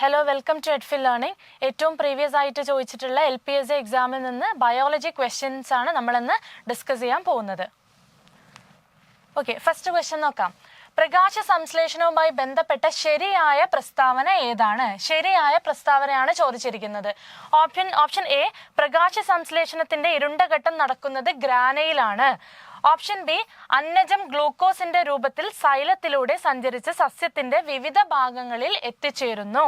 Hello welcome to Edfil learning ഏറ്റവും previous ആയിട്ട് ചോദിച്ചിട്ടുള്ള എൽ പി എസ് എക്സാമിൽ നിന്ന് ബയോളജി ക്വസ്റ്റ്യൻസ് ആണ് നമ്മളിന്ന് ഡിസ്കസ് ചെയ്യാൻ പോകുന്നത്. ഓക്കെ ഫസ്റ്റ് ക്വസ്റ്റ്യൻ നോക്കാം. പ്രകാശ സംശ്ലേഷണവുമായി ബന്ധപ്പെട്ട ശരിയായ പ്രസ്താവന ഏതാണ്? ശരിയായ പ്രസ്താവനയാണ് ചോദിച്ചിരിക്കുന്നത്. ഓപ്ഷൻ ഓപ്ഷൻ എ പ്രകാശ സംശ്ലേഷണത്തിന്റെ ഇരുണ്ട ഘട്ടം നടക്കുന്നത് ഗ്രാനയിലാണ്. ഓപ്ഷൻ ബി അന്നജം ഗ്ലൂക്കോസിന്റെ രൂപത്തിൽ സൈലത്തിലൂടെ സഞ്ചരിച്ച് സസ്യത്തിന്റെ വിവിധ ഭാഗങ്ങളിൽ എത്തിച്ചേരുന്നു.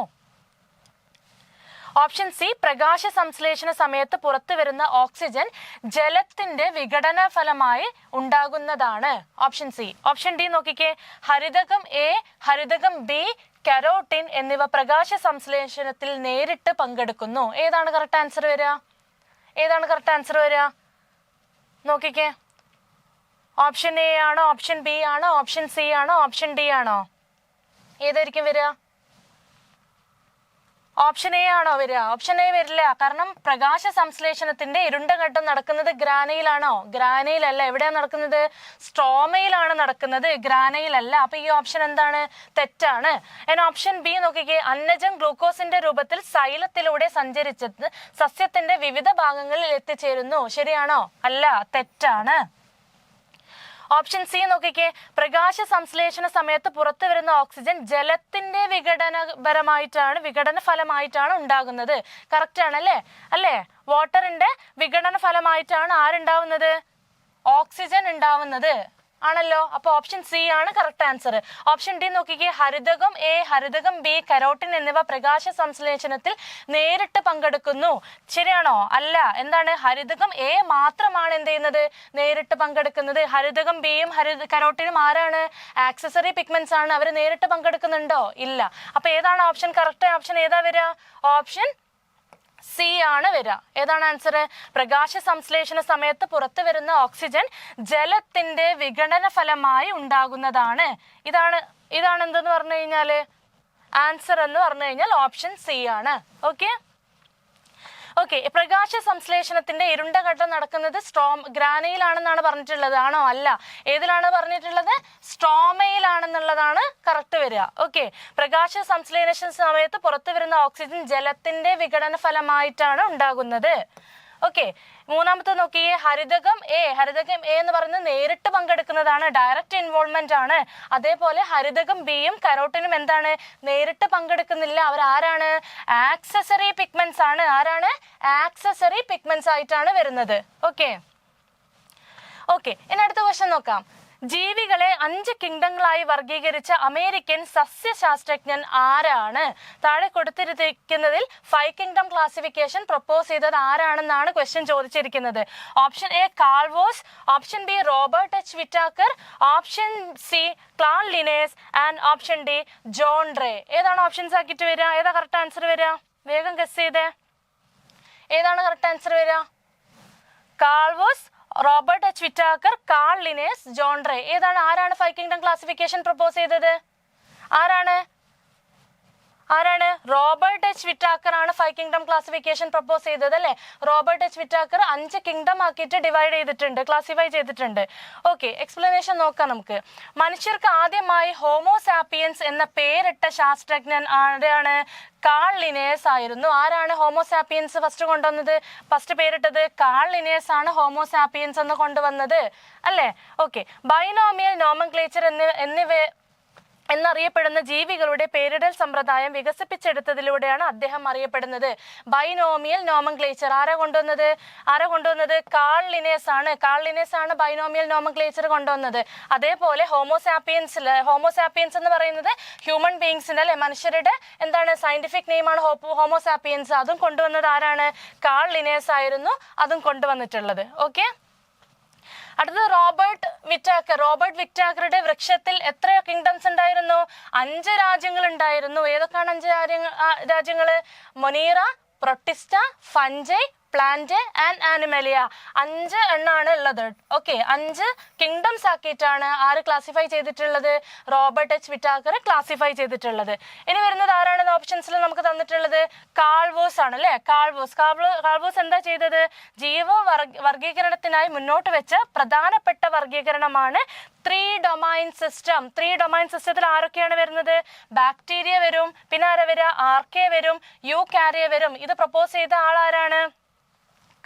ഓപ്ഷൻ സി പ്രകാശ സംശ്ലേഷണ സമയത്ത് പുറത്തു വരുന്ന ഓക്സിജൻ ജലത്തിന്റെ വിഘടന ഫലമായി ഉണ്ടാകുന്നതാണ്. Option C. ഓപ്ഷൻ ഡി നോക്കിക്കേ. ഹരിതകം എ ഹരിതകം ബി കരോട്ടിൻ എന്നിവ പ്രകാശ സംശ്ലേഷണത്തിൽ നേരിട്ട് പങ്കെടുക്കുന്നു. ഏതാണ് കറക്റ്റ് ആൻസർ വരിക? ഏതാണ് കറക്റ്റ് ആൻസർ വരിക? നോക്കിക്കേ. ഓപ്ഷൻ എ ആണോ? ഓപ്ഷൻ ബി ആണോ? ഓപ്ഷൻ സി ആണോ? ഓപ്ഷൻ ഡി ആണോ? ഏതായിരിക്കും വരിക? ഓപ്ഷൻ എ ആണോ വരിക? ഓപ്ഷൻ എ വരില്ല. കാരണം പ്രകാശ സംശ്ലേഷണത്തിന്റെ ഇരുണ്ട ഘട്ടം നടക്കുന്നത് ഗ്രാനയിലാണോ? ഗ്രാനയിലല്ല. എവിടെയാണ് നടക്കുന്നത്? സ്ട്രോമയിലാണ് നടക്കുന്നത്. ഗ്രാനയിലല്ല. അപ്പൊ ഈ ഓപ്ഷൻ എന്താണ്? തെറ്റാണ്. ഞാൻ ഓപ്ഷൻ ബി നോക്കിക്കേ. അന്നജം ഗ്ലൂക്കോസിന്റെ രൂപത്തിൽ സൈലത്തിലൂടെ സഞ്ചരിച്ചത് സസ്യത്തിന്റെ വിവിധ ഭാഗങ്ങളിൽ എത്തിച്ചേരുന്നു. ശരിയാണോ? അല്ല. തെറ്റാണ്. ഓപ്ഷൻ സി നോക്കിക്കേ. പ്രകാശ സംശ്ലേഷണ സമയത്ത് പുറത്തു വരുന്ന ഓക്സിജൻ ജലത്തിന്റെ വിഘടനപരമായിട്ടാണ് വിഘടന ഫലമായിട്ടാണ് ഉണ്ടാകുന്നത്. കറക്റ്റ് ആണ് അല്ലേ? അല്ലേ? വാട്ടറിന്റെ വിഘടന ഫലമായിട്ടാണ് ആരുണ്ടാവുന്നത്? ഓക്സിജൻ ഉണ്ടാവുന്നത്. ആണല്ലോ? അപ്പൊ ഓപ്ഷൻ സി ആണ് കറക്റ്റ് ആൻസർ ഓപ്ഷൻ ഡി നോക്കിക്കേ ഹരിതകം എ ഹരിതകം ബി കരോട്ടിൻ എന്നിവ പ്രകാശ സംശ്ലേഷണത്തിൽ നേരിട്ട് പങ്കെടുക്കുന്നു. ശരിയാണോ? അല്ല. എന്താണ്? ഹരിതകം എ മാത്രമാണ് എന്ത് ചെയ്യുന്നത്? നേരിട്ട് പങ്കെടുക്കുന്നത്. ഹരിതകം ബിയും ഹരി കരോട്ടിനും ആരാണ്? ആക്സസറി പിഗ്മെന്റ്സ് ആണ്. അവർ നേരിട്ട് പങ്കെടുക്കുന്നുണ്ടോ? ഇല്ല. അപ്പൊ ഏതാണ് ഓപ്ഷൻ കറക്റ്റ് ഓപ്ഷൻ ഏതാ വരിക? ഓപ്ഷൻ സി ആണ് വരിക. ഏതാണ് ആൻസർ പ്രകാശ സംശ്ലേഷണ സമയത്ത് പുറത്തു വരുന്ന ഓക്സിജൻ ജലത്തിന്റെ വിഘടന ഫലമായി ഉണ്ടാകുന്നതാണ്. ഇതാണ് ഇതാണ് എന്തെന്ന് പറഞ്ഞു കഴിഞ്ഞാൽ? ആൻസർ എന്ന് പറഞ്ഞു കഴിഞ്ഞാൽ ഓപ്ഷൻ സി ആണ്. ഓക്കെ ഓക്കെ പ്രകാശ സംശ്ലേഷണത്തിന്റെ ഇരുണ്ട ഘട്ടം നടക്കുന്നത് സ്ട്രോം ഗ്രാനയിലാണെന്നാണ് പറഞ്ഞിട്ടുള്ളത് ആണോ? അല്ല. ഏതിലാണ് പറഞ്ഞിട്ടുള്ളത്? സ്ട്രോമയിലാണെന്നുള്ളതാണ് കറക്റ്റ് വരിക. ഓക്കെ പ്രകാശ സംശ്ലേഷണ സമയത്ത് പുറത്തു വരുന്ന ഓക്സിജൻ ജലത്തിന്റെ വിഘടന ഫലമായിട്ടാണ് ഉണ്ടാകുന്നത്. ഓക്കെ മൂന്നാമത്തെ നോക്കിയേ ഹരിതകം എ ഹരിതകം എ എന്ന് പറയുന്നത് നേരിട്ട് പങ്കെടുക്കുന്നതാണ് ഡയറക്റ്റ് ഇൻവോൾവ്മെന്റ് ആണ്. അതേപോലെ ഹരിതകം ബിയും കരോട്ടിനും എന്താണ്? നേരിട്ട് പങ്കെടുക്കുന്നില്ല. അവർ ആരാണ്? ആക്സസറി പിഗ്മെന്റ്സ് ആണ്. ആരാണ്? ആക്സസറി പിഗ്മെന്റ്സ് ആയിട്ടാണ് വരുന്നത്. ഓക്കെ ഓക്കെ ഇനി അടുത്ത ക്വസ്റ്റൻ നോക്കാം. ജീവികളെ അഞ്ച് കിങ്ഡങ്ങളായി വർഗീകരിച്ച അമേരിക്കൻ സസ്യശാസ്ത്രജ്ഞൻ ആരാണ്? താഴെ കൊടുത്തിരിക്കുന്നതിൽ ഫൈവ് കിങ്ഡം ക്ലാസിഫിക്കേഷൻ പ്രപ്പോസ് ചെയ്തത് ആരാണെന്നാണ് ക്വസ്റ്റ്യൻ ചോദിച്ചിരിക്കുന്നത്. Option A Carl Woese option B Robert H Whittaker option C Carl Linnaeus and option D John Ray ഏതാണ് ഓപ്ഷൻസ് ആക്കിയിട്ട് വരിക? ഏതാ കറക്റ്റ് ആൻസർ വരിക? വേഗം ഗസ് ചെയ്തേ. ഏതാണ് കറക്റ്റ് ആൻസർ വരിക? Carl Woese Robert H Whittaker Carl Linnaeus John Ray ഏതാണ് ആരാണ് ഫൈവ് കിങ്ഡം ക്ലാസിഫിക്കേഷൻ പ്രപ്പോസ് ചെയ്തത്? ആരാണ്? ആരാണ്? റോബർട്ട് എച്ച് വിറ്റാക്കർ ആണ് ഫൈവ് കിങ്ഡം ക്ലാസിഫിക്കേഷൻ പ്രപ്പോസ് ചെയ്തത് അല്ലേ? റോബർട്ട് എച്ച് വിറ്റാക്കർ അഞ്ച് കിങ്ഡം ആക്കിയിട്ട് ഡിവൈഡ് ചെയ്തിട്ടുണ്ട് ക്ലാസിഫൈ ചെയ്തിട്ടുണ്ട്. ഓക്കെ എക്സ്പ്ലനേഷൻ നോക്കാം നമുക്ക്. മനുഷ്യർക്ക് ആദ്യമായി ഹോമോസാപ്പിയൻസ് എന്ന പേരിട്ട ശാസ്ത്രജ്ഞൻ ആരാണ്? കാൾ ലിനേഴ്സ് ആയിരുന്നു. ആരാണ് ഹോമോസാപ്പിയൻസ് ഫസ്റ്റ് കൊണ്ടുവന്നത്? ഫസ്റ്റ് പേരിട്ടത് കാൾ ലിനേഴ്സ് ആണ് ഹോമോസാപ്പിയൻസ് എന്ന് കൊണ്ടുവന്നത്. അല്ലേ? ഓക്കെ ബൈനോമിയൽ നോമൻക്ലേച്ചർ എന്നിവ എന്നിവ എന്നറിയപ്പെടുന്ന ജീവികളുടെ പേരിടൽ സമ്പ്രദായം വികസിപ്പിച്ചെടുത്തതിലൂടെയാണ് അദ്ദേഹം അറിയപ്പെടുന്നത്. ബൈനോമിയൽ നോമൻക്ലേച്ചർ ആരാ കൊണ്ടുവന്നത്? ആരാ കൊണ്ടുവന്നത്? കാൾ ലിനേസ് ആണ്. കാൾ ലിനേസ് ആണ് ബൈനോമിയൽ നോമൻക്ലേച്ചർ കൊണ്ടുവന്നത്. അതേപോലെ ഹോമോസാപ്പിയൻസ് ഹോമോസാപ്പിയൻസ് എന്ന് പറയുന്നത് ഹ്യൂമൻ ബീങ്സിന്റെ അല്ലെ? മനുഷ്യരുടെ എന്താണ് സയന്റിഫിക് നെയിമാണ് ഹോമോസാപ്പിയൻസ് അതും കൊണ്ടുവന്നത് ആരാണ്? കാൾ ലിനേസ് ആയിരുന്നു. അതും കൊണ്ടുവന്നിട്ടുള്ളത്. ഓക്കെ അടുത്തത് റോബർട്ട് വിറ്റാക്കർ. റോബർട്ട് വിറ്റാക്കറുടെ വൃക്ഷത്തിൽ എത്ര കിങ്ഡംസ് ഉണ്ടായിരുന്നു? അഞ്ച് രാജ്യങ്ങൾ ഉണ്ടായിരുന്നു. ഏതൊക്കെയാണ് അഞ്ച് രാജ്യങ്ങൾ രാജ്യങ്ങൾ? Monera Protista Fungi plant and Animalia അഞ്ച് എണ്ണാണ് ഉള്ളത്. ഓക്കെ അഞ്ച് കിങ്ഡംസ് ആക്കിയിട്ടാണ് ആര് ക്ലാസിഫൈ ചെയ്തിട്ടുള്ളത്? Robert H. വിറ്റാക്കർ ക്ലാസിഫൈ ചെയ്തിട്ടുള്ളത്. ഇനി വരുന്നത് ആരാണ് ഓപ്ഷൻസിൽ നമുക്ക് തന്നിട്ടുള്ളത്? കാൾവോസ് ആണ് അല്ലേ? കാൾവോസ്. കാൾവോ കാൾവോസ് എന്താ ചെയ്തത്? ജീവ വർഗ- വർഗീകരണത്തിനായി മുന്നോട്ട് വെച്ച പ്രധാനപ്പെട്ട വർഗീകരണമാണ് three domain system three domain സിസ്റ്റത്തിൽ ആരൊക്കെയാണ് വരുന്നത്? ബാക്ടീരിയ വരും. പിന്നെ ആരാ വരിക ആർക്കെ വരും. യു കാരിയ വരും. ഇത് പ്രപ്പോസ് ചെയ്ത ആളാരാണ്?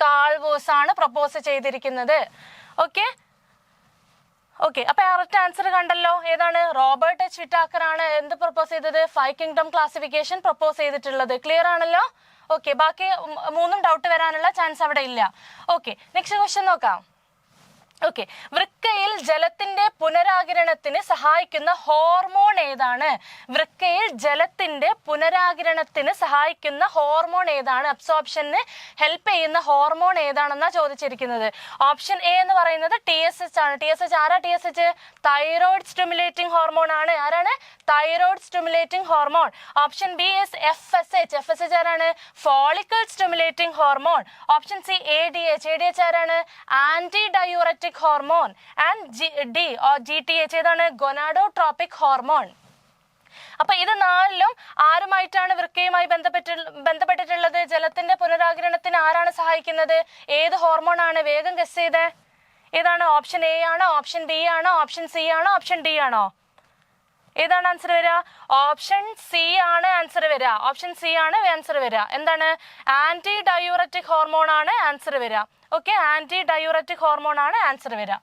കാൾവോസ് ആണ് പ്രപ്പോസ് ചെയ്തിരിക്കുന്നത്. ഓക്കെ ഓക്കെ അപ്പൊ കറക്റ്റ് ആൻസർ കണ്ടല്ലോ. ഏതാണ്? റോബർട്ട് എച്ച് വിറ്റാക്കർ ആണ് എന്ത് പ്രപ്പോസ് ചെയ്തത്? ഫൈവ് കിങ്ഡം ക്ലാസിഫിക്കേഷൻ പ്രപ്പോസ് ചെയ്തിട്ടുള്ളത്. ക്ലിയർ ആണല്ലോ? ഓക്കെ ബാക്കി മൂന്നും ഡൗട്ട് വരാനുള്ള ചാൻസ് അവിടെ ഇല്ല. ഓക്കെ നെക്സ്റ്റ് ക്വസ്റ്റ്യൻ നോക്കാം. ഓക്കെ വൃക്കയിൽ ജലത്തിന്റെ പുനരാകിരണത്തിന് സഹായിക്കുന്ന ഹോർമോൺ ഏതാണ്? വൃക്കയിൽ ജലത്തിന്റെ പുനരാകിരണത്തിന് സഹായിക്കുന്ന ഹോർമോൺ ഏതാണ്? അബ്സോർപ്ഷന് ഹെൽപ്പ് ചെയ്യുന്ന ഹോർമോൺ ഏതാണെന്നാ ചോദിച്ചിരിക്കുന്നത്. ഓപ്ഷൻ എ എന്ന് പറയുന്നത് ടി എസ് എച്ച് ആണ്. ടി എസ് എച്ച് ആരാ T S H thyroid stimulating hormone ആണ്. ആരാണ്? Thyroid stimulating hormone option B S F S H F S H ആരാണ്? Follicle stimulating hormone option C A D H A D H ആരാണ്? Anti diuretic hormone and D G T H ഏതാണ്? Gonadotropic hormone അപ്പൊ ഇത് നാലിലും ആരുമായിട്ടാണ് വൃക്കയുമായി ബന്ധപ്പെട്ട് ബന്ധപ്പെട്ടിട്ടുള്ളത്? ജലത്തിന്റെ പുനരാകിരണത്തിന് ആരാണ് സഹായിക്കുന്നത്? ഏത് ഹോർമോൺ ആണ് വേഗം ഗസ് ചെയ്തേ? ഏതാണ് ഓപ്ഷൻ എ ആണോ? ഓപ്ഷൻ ബി ആണോ? ഓപ്ഷൻ സി ആണോ? ഓപ്ഷൻ ഡി ആണോ? ഏതാണ് ആൻസർ വരിക? ഓപ്ഷൻ സി ആണ് ആൻസർ വരിക. ഓപ്ഷൻ സി ആണ് ആൻസർ വരിക. എന്താണ്? ആന്റി ഡയൂററ്റിക് ഹോർമോൺ ആണ് ആൻസർ വരിക. ഓക്കെ ആന്റി ഡയൂററ്റിക് ഹോർമോൺ ആണ് ആൻസർ വരിക.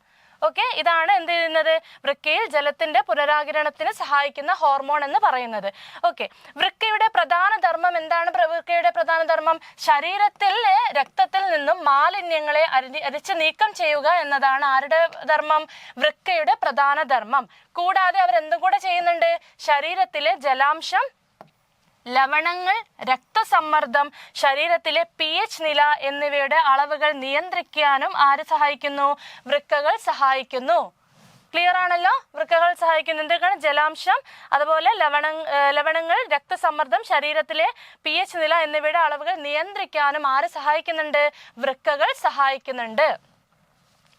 ഓക്കെ ഇതാണ് എന്ത് ചെയ്യുന്നത്? വൃക്കയിൽ ജലത്തിന്റെ പുനരാകിരണത്തിന് സഹായിക്കുന്ന ഹോർമോൺ എന്ന് പറയുന്നത്. ഓക്കെ വൃക്കയുടെ പ്രധാന ധർമ്മം എന്താണ്? വൃക്കയുടെ പ്രധാന ധർമ്മം ശരീരത്തിലെ രക്തത്തിൽ നിന്നും മാലിന്യങ്ങളെ അരി അരിച്ച് നീക്കം ചെയ്യുക എന്നതാണ് ആരുടെ ധർമ്മം? വൃക്കയുടെ പ്രധാന ധർമ്മം. കൂടാതെ അവരെന്തും കൂടെ ചെയ്യുന്നുണ്ട്? ശരീരത്തിലെ ജലാംശം ലവണങ്ങൾ രക്തസമ്മർദ്ദം ശരീരത്തിലെ പി എച്ച് നില എന്നിവയുടെ അളവുകൾ നിയന്ത്രിക്കാനും ആര് സഹായിക്കുന്നു? വൃക്കകൾ സഹായിക്കുന്നു. ക്ലിയർ ആണല്ലോ? വൃക്കകൾ സഹായിക്കുന്നു. കാരണം ജലാംശം അതുപോലെ ലവണ ലവണങ്ങൾ രക്തസമ്മർദ്ദം ശരീരത്തിലെ പി എച്ച് നില എന്നിവയുടെ അളവുകൾ നിയന്ത്രിക്കാനും ആര് സഹായിക്കുന്നുണ്ട്? വൃക്കകൾ സഹായിക്കുന്നുണ്ട്.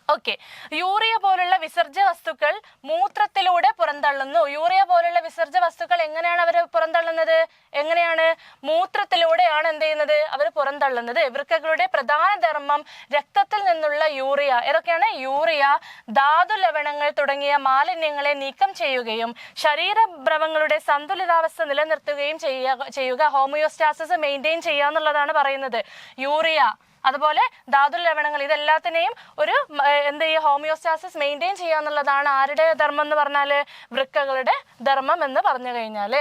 ഓക്കെ യൂറിയ പോലുള്ള വിസർജ്യ വസ്തുക്കൾ മൂത്രത്തിലൂടെ പുറന്തള്ളുന്നു. യൂറിയ പോലുള്ള വിസർജ്യ വസ്തുക്കൾ എങ്ങനെയാണ് അവർ പുറന്തള്ളുന്നത്? എങ്ങനെയാണ്? മൂത്രത്തിലൂടെയാണ് എന്ത് ചെയ്യുന്നത്? അവർ പുറന്തള്ളുന്നത്. വൃക്കകളുടെ പ്രധാന ധർമ്മം രക്തത്തിൽ നിന്നുള്ള യൂറിയ ഏതൊക്കെയാണ്? യൂറിയ ധാതു ലവണങ്ങൾ തുടങ്ങിയ മാലിന്യങ്ങളെ നീക്കം ചെയ്യുകയും ശരീരഭ്രവങ്ങളുടെ സന്തുലിതാവസ്ഥ നിലനിർത്തുകയും ചെയ്യുക ചെയ്യുക. ഹോമിയോസ്റ്റാസിസ് മെയിന്റെയിൻ ചെയ്യുക എന്നുള്ളതാണ് പറയുന്നത്. യൂറിയ അതുപോലെ ധാതു ലവണങ്ങൾ ഇതെല്ലാത്തിനെയും ഒരു എന്ത് ചെയ്യുക ഹോമിയോസ്റ്റാസിസ് മെയിന്റെയിൻ ചെയ്യുക എന്നുള്ളതാണ് ആരുടെ ധർമ്മം എന്ന് പറഞ്ഞാൽ വൃക്കകളുടെ ധർമ്മം എന്ന് പറഞ്ഞു കഴിഞ്ഞാൽ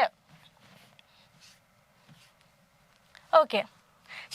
ഓക്കെ.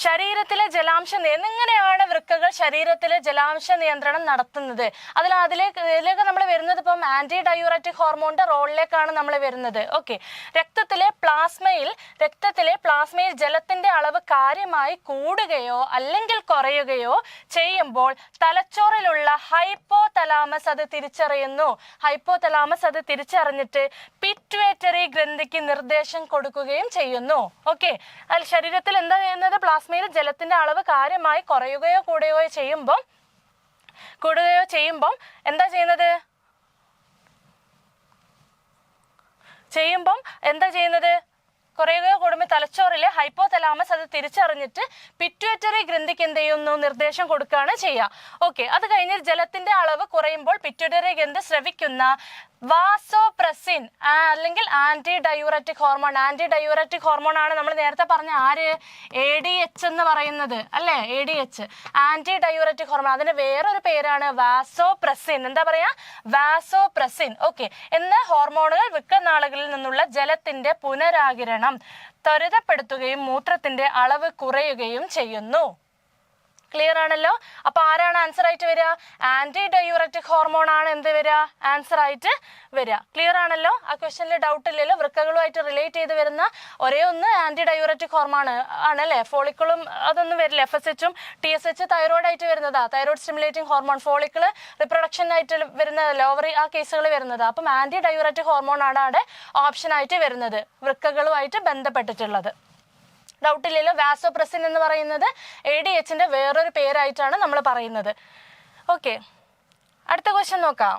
ശരീരത്തിലെ ജലാംശ എങ്ങനെയാണ് വൃക്കകൾ ശരീരത്തിലെ ജലാംശ നിയന്ത്രണം നടത്തുന്നത്? അതിൽ അതിലേക്ക് ഇതിലേക്ക് നമ്മൾ വരുന്നത് ഇപ്പം ആന്റി ഡയൂററ്റിക് ഹോർമോണിന്റെ റോളിലേക്കാണ് നമ്മൾ വരുന്നത്. ഓക്കെ രക്തത്തിലെ പ്ലാസ്മയിൽ രക്തത്തിലെ പ്ലാസ്മയിൽ ജലത്തിന്റെ അളവ് കാര്യമായി കൂടുകയോ അല്ലെങ്കിൽ കുറയുകയോ ചെയ്യുമ്പോൾ തലച്ചോറിലുള്ള ഹൈപ്പോ തലാമസ് അത് തിരിച്ചറിയുന്നു. ഹൈപ്പോ തലാമസ് അത് തിരിച്ചറിഞ്ഞിട്ട് പിറ്റുവേറ്ററി ഗ്രന്ഥിക്ക് നിർദ്ദേശം കൊടുക്കുകയും ചെയ്യുന്നു. ഓക്കെ അതിൽ ശരീരത്തിൽ എന്താ ചെയ്യുന്നത്? പ്ലാസ്മയിൽ ജലത്തിന്റെ അളവ് കാര്യമായി കുറയുകയോ കൂടുകയോ ചെയ്യുമ്പോൾ കൂടുകയോ ചെയ്യുമ്പം എന്താ ചെയ്യുന്നത്? ചെയ്യുമ്പം എന്താ ചെയ്യുന്നത്? കുറയുകയോ കൂടുമ്പോൾ തലച്ചോറിലെ ഹൈപ്പോ തലാമസ് അത് തിരിച്ചറിഞ്ഞിട്ട് പിറ്റുവറ്ററി ഗ്രന്ഥിക്ക് എന്ത് ചെയ്യുന്നു? നിർദ്ദേശം കൊടുക്കുകയാണ് ചെയ്യുക ഓക്കെ അത് കഴിഞ്ഞ് ജലത്തിന്റെ അളവ് കുറയുമ്പോൾ പിറ്റുവറ്ററി ഗ്രന്ഥി ശ്രവിക്കുന്ന വാസോപ്രസിൻ അല്ലെങ്കിൽ anti diuretic hormone anti diuretic hormone ആണ് നമ്മൾ നേരത്തെ പറഞ്ഞ ആര്? എ ഡി എച്ച് എന്ന് പറയുന്നത് അല്ലേ? A D H anti diuretic hormone അതിന് വേറൊരു പേരാണ് വാസോപ്രസിൻ എന്താ പറയാ? വാസോപ്രസിൻ ഓക്കെ എന്ന ഹോർമോണുകൾ വൃക്കനാളുകളിൽ നിന്നുള്ള ജലത്തിന്റെ പുനരാകിരണം ത്വരിതപ്പെടുത്തുകയും മൂത്രത്തിന്റെ അളവ് കുറയുകയും ചെയ്യുന്നു. ക്ലിയർ ആണല്ലോ? അപ്പൊ ആരാണ് ആൻസർ ആയിട്ട് വരിക ആന്റി ഡയൂററ്റിക് ഹോർമോൺ ആണ് എന്ത് വരിക ആൻസർ ആയിട്ട് വരിക ക്ലിയർ ആണല്ലോ? ആ ക്വസ്റ്റനിൽ ഡൗട്ട് ഇല്ലല്ലോ. വൃക്കകളുമായിട്ട് റിലേറ്റ് ചെയ്ത് വരുന്ന ഒരേ ഒന്ന് ആന്റി ഡയൂററ്റിക് ഹോർമോൺ ആണല്ലേ ഫോളിക്കിളും അതൊന്നും വരില്ല. എഫ് എസ് എച്ചും ടി എസ് എച്ച് തൈറോയിഡ് ആയിട്ട് വരുന്നതാ. Thyroid stimulating hormone follicle reproduction ആയിട്ട് വരുന്ന ലോവറി ആ കേസുകൾ വരുന്നത്. അപ്പം ആന്റി ഡയൂററ്റിക് ഹോർമോൺ ആണ് അവിടെ ഓപ്ഷൻ ആയിട്ട് വരുന്നത്. വൃക്കകളുമായിട്ട് ബന്ധപ്പെട്ടിട്ടുള്ളത്. ഡൗട്ട് ഇല്ലല്ലോ വാസോപ്രസിൻ എന്ന് പറയുന്നത് എ ഡി എച്ചിന്റെ വേറൊരു പേരായിട്ടാണ് നമ്മൾ പറയുന്നത്. ഓക്കെ അടുത്ത ക്വസ്റ്റ്യൻ നോക്കാം.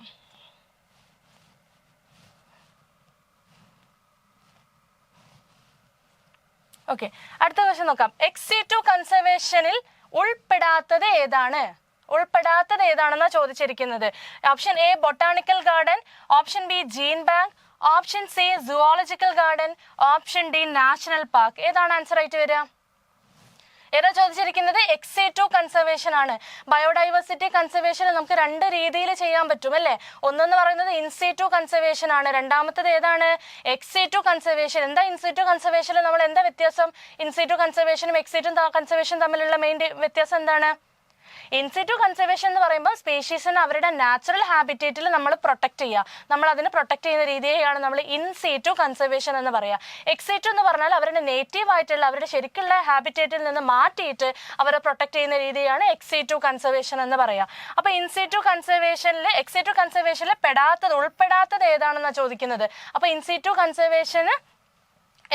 ഓക്കെ അടുത്ത ക്വസ്റ്റ്യൻ നോക്കാം. എക്സി ടു കൺസർവേഷനിൽ ഉൾപ്പെടാത്തത് ഏതാണ്? ഉൾപ്പെടാത്തത് ഏതാണെന്നാണ് ചോദിച്ചിരിക്കുന്നത്. Option A botanical garden option B gene bank option C zoological garden option D national park ഏതാണ് ആൻസർ ആയിട്ട് വരിക? ഏതാ ചോദിച്ചിരിക്കുന്നത്? എക്സി ടു കൺസർവേഷൻ ആണ്. ബയോഡൈവേഴ്സിറ്റി കൺസർവേഷൻ നമുക്ക് രണ്ട് രീതിയിൽ ചെയ്യാൻ പറ്റും അല്ലേ? ഒന്നെന്ന് പറയുന്നത് ഇൻസി ടു കൺസർവേഷൻ ആണ്. രണ്ടാമത്തത് ഏതാണ്? എക്സി ടു കൺസർവേഷൻ എന്താ ഇൻസി ടു കൺസർവേഷനിൽ നമ്മൾ എന്താ വ്യത്യാസം? ഇൻസി ടു കൺസർവേഷനും എക്സി ടു കൺസർവേഷൻ തമ്മിലുള്ള മെയിൻ വ്യത്യാസം എന്താണ്? ഇൻസിറ്റു കൺസർവേഷൻ എന്ന് പറയുമ്പോൾ സ്പീഷീസിനെ അവരുടെ നാച്ചുറൽ ഹാബിറ്റേറ്റിൽ നമ്മൾ പ്രൊട്ടക്ട് ചെയ്യുക നമ്മൾ അതിനെ പ്രൊട്ടക്ട് ചെയ്യുന്ന രീതിയാണ് നമ്മൾ ഇൻസിറ്റു കൺസർവേഷൻ എന്ന് പറയുക എക്സിറ്റു എന്ന് പറഞ്ഞാൽ അവരുടെ നേറ്റീവ് ആയിട്ടുള്ള അവരുടെ ശരിക്കുള്ള ഹാബിറ്റേറ്റിൽ നിന്ന് മാറ്റിയിട്ട് അവരെ പ്രൊട്ടക്ട് ചെയ്യുന്ന രീതിയാണ് എക്സിറ്റു കൺസർവേഷൻ എന്ന് പറയുക അപ്പോൾ ഇൻസിറ്റു കൺസർവേഷനിൽ എക്സിറ്റു കൺസർവേഷനിൽ പെടാത്തത് ഉൾപ്പെടാത്തത് ഏതാണെന്നാണ് ചോദിക്കുന്നത്? അപ്പോൾ ഇൻസിറ്റു കൺസർവേഷന്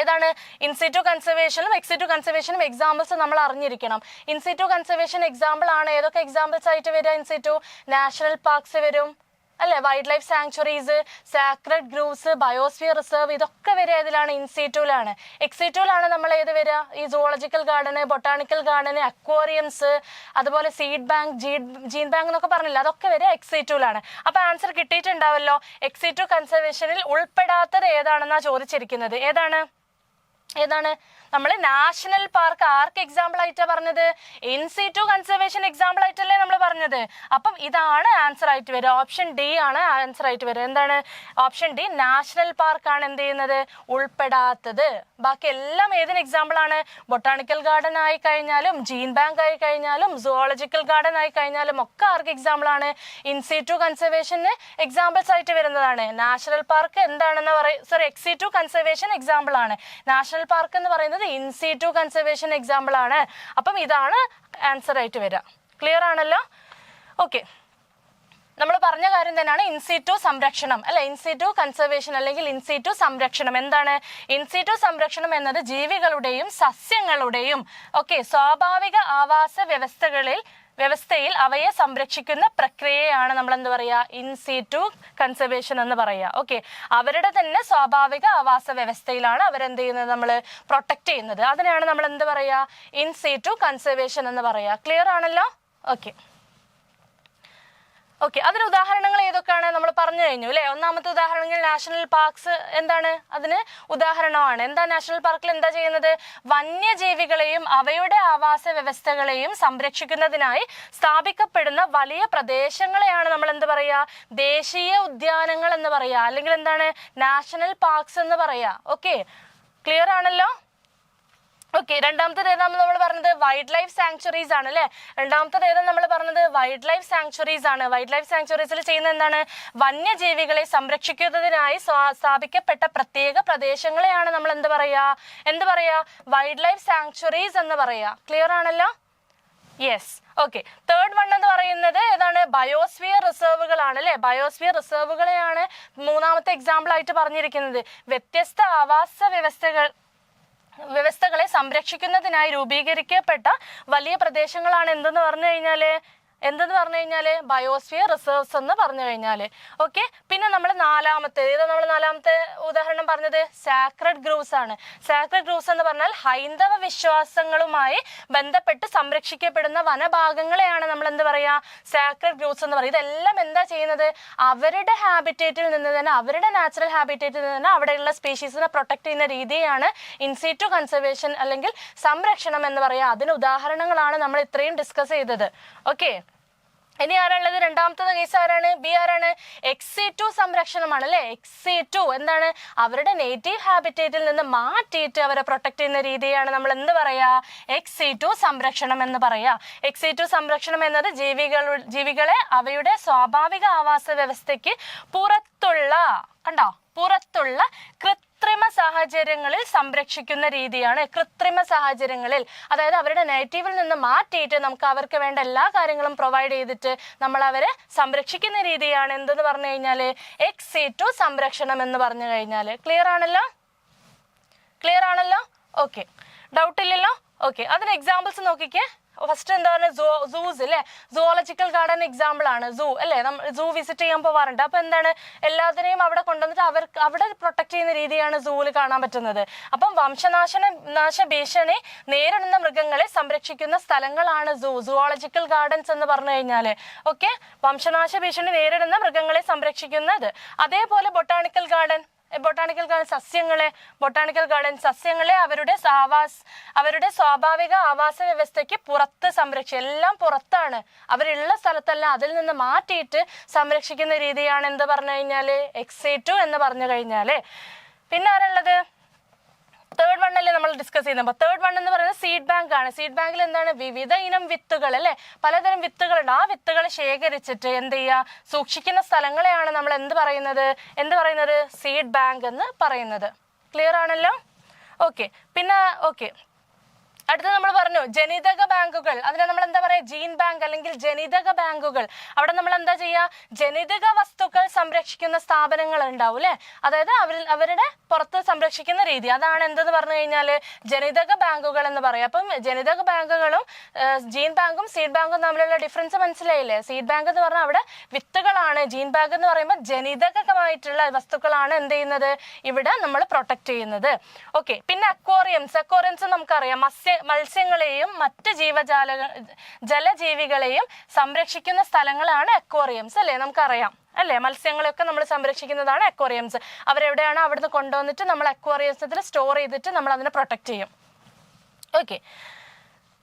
ഏതാണ്? ഇൻസിറ്റു കൺസർവേഷനും എക്സിറ്റു കൺസർവേഷനും എക്സാമ്പിൾസ് നമ്മൾ അറിഞ്ഞിരിക്കണം. ഇൻസിറ്റു കൺസർവേഷൻ എക്സാമ്പിൾ ആണ്. ഏതൊക്കെ എക്സാമ്പിൾസ് ആയിട്ട് വരിക ഇൻസിറ്റു നാഷണൽ പാർക്സ് വരും. അല്ലെ? Wildlife sanctuaries sacred groves biosphere reserve ഇതൊക്കെ വരിക ഏതിലാണ് ഇൻസിറ്റൂലാണ് എക്സിറ്റൂലാണ് നമ്മൾ ഏത് വരിക? ഈ zoological garden botanical garden aquariums അതുപോലെ സീഡ് ബാങ്ക് ജീൻ ബാങ്ക് എന്നൊക്കെ പറഞ്ഞില്ല? അതൊക്കെ വരിക എക്സിറ്റൂലാണ് അപ്പൊ ആൻസർ കിട്ടിയിട്ടുണ്ടാവല്ലോ. എക്സിറ്റു കൺസർവേഷനിൽ ഉൾപ്പെടാത്തത് ഏതാണെന്നാണ് ചോദിച്ചിരിക്കുന്നത്? ഏതാണ്? ഏതാണ് നമ്മൾ നാഷണൽ പാർക്ക് ആർക്ക് എക്സാമ്പിൾ ആയിട്ടാ പറഞ്ഞത്? In situ conservation example ആയിട്ടല്ലേ നമ്മൾ പറഞ്ഞത്. അപ്പം ഇതാണ് ആൻസർ ആയിട്ട് വരിക ഓപ്ഷൻ ഡി ആണ് ആൻസർ ആയിട്ട് വരിക എന്താണ്? ഓപ്ഷൻ ഡി നാഷണൽ പാർക്ക് ആണ് എന്ത് ചെയ്യുന്നത്? ഉൾപ്പെടാത്തത്. ബാക്കി എല്ലാം ഏതിന് എക്സാമ്പിൾ ആണ്? ബൊട്ടാണിക്കൽ ഗാർഡൻ ആയി കഴിഞ്ഞാലും ജീൻ ബാങ്ക് ആയി കഴിഞ്ഞാലും സുവോളജിക്കൽ ഗാർഡൻ ആയി കഴിഞ്ഞാലും ഒക്കെ ആർക്ക് എക്സാമ്പിൾ ആണ്? ഇൻസി ടു കൺസർവേഷന് എക്സാമ്പിൾസ് ആയിട്ട് വരുന്നതാണ്. നാഷണൽ പാർക്ക് എന്താണെന്ന് പറയും sorry ex situ conservation example ആണ്. നാഷണൽ പാർക്ക് എന്ന് പറയുന്നത് ഇൻസി ഇൻസിറ്റു കൺസർവേഷൻ എക്സാമ്പിൾ ആണ്. അപ്പം ഇതാണ് ആൻസർ ആയിട്ട് വരിക. ക്ലിയർ ആണല്ലോ? ഓക്കെ നമ്മൾ പറഞ്ഞ കാര്യം തന്നെയാണ് ഇൻസിറ്റു സംരക്ഷണം. അല്ലെ? ഇൻസിറ്റു കൺസർവേഷൻ അല്ലെങ്കിൽ ഇൻസിറ്റു സംരക്ഷണം. എന്താണ്? ഇൻസിറ്റു സംരക്ഷണം എന്നത് ജീവികളുടെയും സസ്യങ്ങളുടെയും ഓക്കെ സ്വാഭാവിക ആവാസ വ്യവസ്ഥകളിൽ വ്യവസ്ഥയിൽ അവയെ സംരക്ഷിക്കുന്ന പ്രക്രിയയാണ് നമ്മൾ എന്താ പറയുക ഇൻസിറ്റു കൺസർവേഷൻ എന്ന് പറയുക ഓക്കെ അവരുടെ തന്നെ സ്വാഭാവിക ആവാസ വ്യവസ്ഥയിലാണ് അവരെന്ത് ചെയ്യുന്നത്? നമ്മൾ പ്രൊട്ടക്ട് ചെയ്യുന്നത്. അതിനെയാണ് നമ്മൾ എന്ത് പറയുക ഇൻസിറ്റു കൺസർവേഷൻ എന്ന് പറയുക ക്ലിയർ ആണല്ലോ? ഓക്കെ ഓക്കെ അതിന് ഉദാഹരണങ്ങൾ ഏതൊക്കെയാണ്? നമ്മൾ പറഞ്ഞു കഴിഞ്ഞു അല്ലേ? ഒന്നാമത്തെ ഉദാഹരണങ്ങൾ നാഷണൽ പാർക്സ് എന്താണ്? അതിന് ഉദാഹരണമാണ്. എന്താ നാഷണൽ പാർക്കിൽ എന്താ ചെയ്യുന്നത്? വന്യജീവികളെയും അവയുടെ ആവാസ വ്യവസ്ഥകളെയും സംരക്ഷിക്കുന്നതിനായി സ്ഥാപിക്കപ്പെടുന്ന വലിയ പ്രദേശങ്ങളെയാണ് നമ്മൾ എന്ത് പറയുക ദേശീയ ഉദ്യാനങ്ങൾ എന്ന് പറയുക അല്ലെങ്കിൽ എന്താണ്? നാഷണൽ പാർക്സ് എന്ന് പറയുക ഓക്കെ ക്ലിയർ ആണല്ലോ? ഓക്കെ രണ്ടാമത്തെ ഏതാണ് നമ്മൾ പറഞ്ഞത് വൈൽഡ് ലൈഫ് സാങ്ച്വറീസ് ആണ് അല്ലേ? രണ്ടാമത്തെ ഏതാണ് നമ്മൾ പറഞ്ഞത് വൈൽഡ് ലൈഫ് സാങ്ച്വറീസ് ആണ്. വൈൽഡ് ലൈഫ് സാങ്ച്വറീസിൽ ചെയ്യുന്ന എന്താണ്? വന്യജീവികളെ സംരക്ഷിക്കുന്നതിനായി സ്ഥാപിക്കപ്പെട്ട പ്രത്യേക പ്രദേശങ്ങളെയാണ് നമ്മൾ എന്ത് പറയാ? എന്ത് പറയാ? വൈൽഡ് ലൈഫ് സാങ്ച്വറീസ് എന്ന് പറയാ. ക്ലിയർ ആണല്ലോ? യെസ് ഓക്കെ തേർഡ് വൺ എന്ന് പറയുന്നത് ഏതാണ്? ബയോസ്ഫിയർ റിസർവുകളാണ് അല്ലെ? ബയോസ്ഫിയർ റിസർവുകളെയാണ് മൂന്നാമത്തെ എക്സാമ്പിൾ ആയിട്ട് പറഞ്ഞിരിക്കുന്നത്. വ്യത്യസ്ത ആവാസ വ്യവസ്ഥകൾ വ്യവസ്ഥകളെ സംരക്ഷിക്കുന്നതിനായി രൂപീകരിക്കപ്പെട്ട വലിയ പ്രദേശങ്ങളാണ് എന്തെന്ന് പറഞ്ഞു കഴിഞ്ഞാൽ എന്തെന്ന് പറഞ്ഞു കഴിഞ്ഞാൽ? ബയോസ്ഫിയർ റിസർവ്സ് എന്ന് പറഞ്ഞു കഴിഞ്ഞാൽ. ഓക്കെ പിന്നെ നമ്മൾ നാലാമത്തെ ഏതാ നമ്മൾ നാലാമത്തെ ഉദാഹരണം പറഞ്ഞത്? സാക്രഡ് ഗ്രൂവ്സ് ആണ്. സാക്രഡ് ഗ്രൂവ്സ് എന്ന് പറഞ്ഞാൽ ഹൈന്ദവ വിശ്വാസങ്ങളുമായി ബന്ധപ്പെട്ട് സംരക്ഷിക്കപ്പെടുന്ന വനഭാഗങ്ങളെയാണ് നമ്മൾ എന്ത് പറയാ? സാക്രഡ് ഗ്രൂവ്സ് എന്ന് പറയുക. ഇതെല്ലാം എന്താ ചെയ്യുന്നത്? അവരുടെ ഹാബിറ്റേറ്റിൽ നിന്ന് തന്നെ അവരുടെ നാച്ചുറൽ ഹാബിറ്റേറ്റിൽ നിന്ന് തന്നെ അവിടെയുള്ള സ്പീഷീസിനെ പ്രൊട്ടക്ട് ചെയ്യുന്ന രീതിയാണ് ഇൻസിറ്റു കൺസർവേഷൻ അല്ലെങ്കിൽ സംരക്ഷണം എന്ന് പറയുക അതിന് ഉദാഹരണങ്ങളാണ് നമ്മൾ ഇത്രയും ഡിസ്കസ് ചെയ്തത്. ഓക്കെ ഇനി ആരാണുള്ളത്? രണ്ടാമത്തെ കേസ് ആരാണ്? ബി ആരാണ്? എക്സി ടു സംരക്ഷണമാണ് അല്ലെ എക്സി ടു എന്താണ്? അവരുടെ നേറ്റീവ് ഹാബിറ്റേറ്റിൽ നിന്ന് മാറ്റിയിട്ട് അവരെ പ്രൊട്ടക്ട് ചെയ്യുന്ന രീതിയാണ് നമ്മൾ എന്ത് പറയാ? എക്സി ടു സംരക്ഷണം എന്ന് പറയാ. എക്സി ടു സംരക്ഷണം എന്നത് ജീവികൾ ജീവികളെ അവയുടെ സ്വാഭാവിക ആവാസ വ്യവസ്ഥയ്ക്ക് പുറത്തുള്ള കണ്ടോ? പുറത്തുള്ള കൃത്രിമ സാഹചര്യങ്ങളിൽ സംരക്ഷിക്കുന്ന രീതിയാണ് കൃത്രിമ സാഹചര്യങ്ങളിൽ. അതായത് അവരുടെ നെഗറ്റീവിൽ നിന്ന് മാറ്റിയിട്ട് നമുക്ക് അവർക്ക് വേണ്ട എല്ലാ കാര്യങ്ങളും പ്രൊവൈഡ് ചെയ്തിട്ട് നമ്മൾ അവരെ സംരക്ഷിക്കുന്ന രീതിയാണ് എന്തെന്ന് പറഞ്ഞു കഴിഞ്ഞാൽ എക്സി ടു സംരക്ഷണം എന്ന് പറഞ്ഞു കഴിഞ്ഞാൽ ക്ലിയർ ആണല്ലോ? ക്ലിയർ ആണല്ലോ? ഓക്കെ ഡൗട്ട് ഇല്ലല്ലോ? ഓക്കെ അതിന് എക്സാമ്പിൾസ് നോക്കിക്കേ. ഫസ്റ്റ് എന്താ പറയുക സൂ സൂസ് അല്ലേ സുവോളജിക്കൽ ഗാർഡൻ എക്സാമ്പിൾ ആണ്. സൂ അല്ലേ? നമ്മൾ സൂ വിസിറ്റ് ചെയ്യാൻ പോവാറുണ്ട്. അപ്പോൾ എന്താണ്? എല്ലാത്തിനെയും അവിടെ കൊണ്ടുവന്നിട്ട് അവർക്ക് അവിടെ പ്രൊട്ടക്ട് ചെയ്യുന്ന രീതിയാണ് സൂവിൽ കാണാൻ പറ്റുന്നത്. അപ്പം വംശനാശന നാശ ഭീഷണി നേരിടുന്ന മൃഗങ്ങളെ സംരക്ഷിക്കുന്ന സ്ഥലങ്ങളാണ് സൂ സുവോളജിക്കൽ ഗാർഡൻസ് എന്ന് പറഞ്ഞു കഴിഞ്ഞാൽ ഓക്കെ വംശനാശ ഭീഷണി നേരിടുന്ന മൃഗങ്ങളെ സംരക്ഷിക്കുന്നത്. അതേപോലെ ബൊട്ടാണിക്കൽ ഗാർഡൻ ബൊട്ടാണിക്കൽ ഗാർഡൻ സസ്യങ്ങളെ ബൊട്ടാണിക്കൽ ഗാർഡൻ സസ്യങ്ങളെ അവരുടെ ആവാസ് അവരുടെ സ്വാഭാവിക ആവാസ വ്യവസ്ഥയ്ക്ക് പുറത്ത് സംരക്ഷിക്കുക എല്ലാം പുറത്താണ്. അവരുള്ള സ്ഥലത്തല്ല അതിൽ നിന്ന് മാറ്റിയിട്ട് സംരക്ഷിക്കുന്ന രീതിയാണ് എന്ത് പറഞ്ഞു കഴിഞ്ഞാൽ എക്സേറ്റു എന്ന് പറഞ്ഞു കഴിഞ്ഞാൽ. പിന്നെ ആരുള്ളത് തേർഡ് വൺ അല്ലേ നമ്മൾ ഡിസ്കസ് ചെയ്യുന്നത്? തേർഡ് വൺ എന്ന് പറയുന്നത് സീഡ് ബാങ്ക് ആണ്. സീഡ് ബാങ്കിൽ എന്താണ്? വിവിധ ഇനം വിത്തുകൾ അല്ലേ? പലതരം വിത്തുകളുണ്ട്. ആ വിത്തുകൾ ശേഖരിച്ചിട്ട് എന്ത് ചെയ്യുക? സൂക്ഷിക്കുന്ന സ്ഥലങ്ങളെയാണ് നമ്മൾ എന്ത് പറയുന്നത്? എന്ത് പറയുന്നത്? സീഡ് ബാങ്ക് എന്ന് പറയുന്നത്. ക്ലിയർ ആണല്ലോ? ഓക്കെ പിന്നെ ഓക്കെ അടുത്ത നമ്മൾ പറഞ്ഞു ജനിതക ബാങ്കുകൾ. അതിനെ നമ്മൾ എന്താ പറയുക ജീൻ ബാങ്ക് അല്ലെങ്കിൽ ജനിതക ബാങ്കുകൾ. അവിടെ നമ്മൾ എന്താ ചെയ്യുക ജനിതക വസ്തുക്കൾ സംരക്ഷിക്കുന്ന സ്ഥാപനങ്ങൾ ഉണ്ടാവും അല്ലെ? അതായത് അവരിൽ അവരുടെ പുറത്ത് സംരക്ഷിക്കുന്ന രീതി. അതാണ് എന്തെന്ന് പറഞ്ഞു കഴിഞ്ഞാൽ ജനിതക ബാങ്കുകൾ എന്ന് പറയാം. അപ്പം ജനിതക ബാങ്കുകളും ജീൻ ബാങ്കും സീഡ് ബാങ്കും തമ്മിലുള്ള ഡിഫറൻസ് മനസ്സിലായില്ലേ? സീഡ് ബാങ്ക് എന്ന് പറഞ്ഞാൽ അവിടെ വിത്തുകളാണ്. ജീൻ ബാങ്ക് എന്ന് പറയുമ്പോൾ ജനിതകമായിട്ടുള്ള വസ്തുക്കളാണ് എന്ത് ചെയ്യുന്നത്? ഇവിടെ നമ്മൾ പ്രൊട്ടക്ട് ചെയ്യുന്നത്. ഓക്കെ പിന്നെ അക്വോറിയംസ് അക്വോറിയംസ് നമുക്കറിയാം. മത്സ്യ മത്സ്യങ്ങളെയും മറ്റ് ജീവജാല ജലജീവികളെയും സംരക്ഷിക്കുന്ന സ്ഥലങ്ങളാണ് അക്വേറിയംസ് അല്ലേ? നമുക്കറിയാം. അല്ലേ? മത്സ്യങ്ങളെയൊക്കെ നമ്മൾ സംരക്ഷിക്കുന്നതാണ് അക്വേറിയംസ്. അവരെവിടെയാണ് അവിടുന്ന് കൊണ്ടുവന്നിട്ട് നമ്മൾ അക്വേറിയംസത്തിൽ സ്റ്റോർ ചെയ്തിട്ട് നമ്മൾ അതിനെ പ്രൊട്ടക്ട് ചെയ്യും. ഓക്കെ